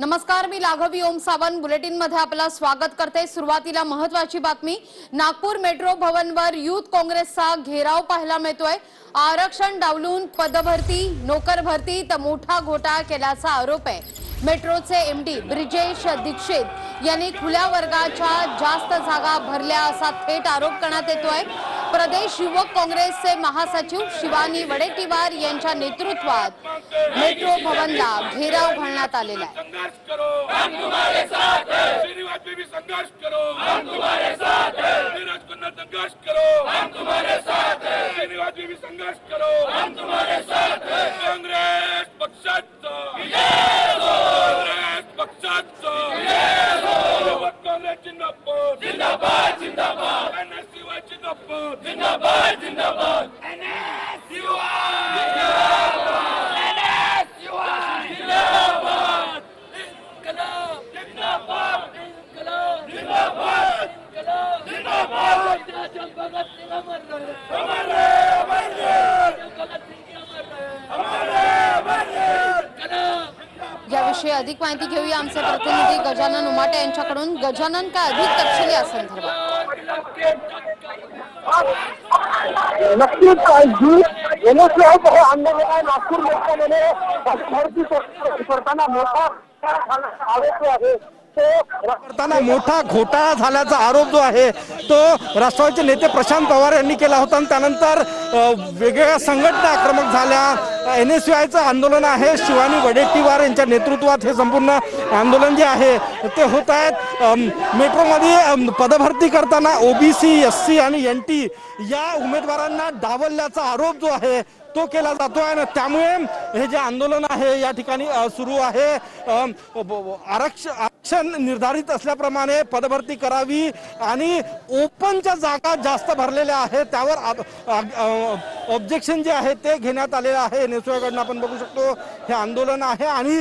नमस्कार मी लाघवी ओम सावंत. बुलेटिनमध्ये आपलं स्वागत करते. सुरुवातीला महत्वाची बातमी. नागपूर मेट्रो भवनवर युथ काँग्रेसचा घेराव पाहायला मिळतोय. आरक्षण डावलून पदभरती नोकर भरती तर मोठा घोटाळा केल्याचा आरोप आहे. मेट्रोचे एम डी ब्रिजेश दीक्षित यांनी खुल्या वर्गाच्या जास्त जागा भरल्या असा थेट आरोप करण्यात येतोय. प्रदेश युवक काँग्रेसचे महासचिव शिवानी वडेट्टीवार यांच्या नेतृत्वात मेट्रो भवनला घेराव घालण्यात आलेला आहे. संघर्ष करो याविषयी अधिक माहिती घेऊया आमचे प्रतिनिधी गजानन उमाटे यांच्याकडून. गजानन काय अधिक तपशील या संदर्भात? नक्कीच जी एनएसआय आंदोलन आहे. नागपूर लोकसभेने भरती करताना मोठा आरोप आहे. करताना मोठा घोटाळा झाल्याचा आरोप जो आहे तो राष्ट्रवादीचे नेते प्रशांत पवार यांनी केला होता आणि त्यानंतर वेगवेगळ्या संघटना आक्रमक झाल्या. एन एस आयचं आंदोलन आहे शिवानी वडेट्टीवार यांच्या नेतृत्वात हे संपूर्ण आंदोलन जे आहे ते होत आहेत. मेट्रोमध्ये पदभरती करताना ओबीसी एस सी आणि एन टी या उमेदवारांना डावलल्याचा आरोप जो आहे तो केला जातो आणि त्यामुळे हे जे आंदोलन आहे या ठिकाणी सुरू आहे. आरक्ष आरक्षण आरक्षण निर्धारित असल्याप्रमाणे पदभरती करावी आणि ओपनच्या जागा जास्त भरलेल्या आहेत. त्यावर ऑब्जेक्शन जे आहे ते घेण्यात आलेलं आहे. एन एस आपण बघू शकतो हे आंदोलन आहे आणि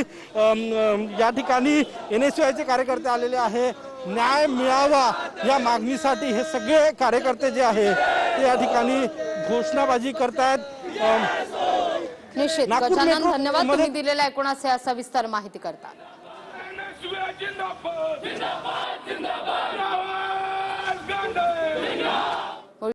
या ठिकाणी एन एस कार्यकर्ते आलेले आहे. न्याय मिळावा या मागणीसाठी हे सगळे कार्यकर्ते जे आहे ते या ठिकाणी घोषणाबाजी करतायत. निश्चित. गजानन धन्यवाद. तुम्ही दिलेल्या एकूणाचे या सविस्तर माहिती करता. जिंदाबाद जिंदाबाद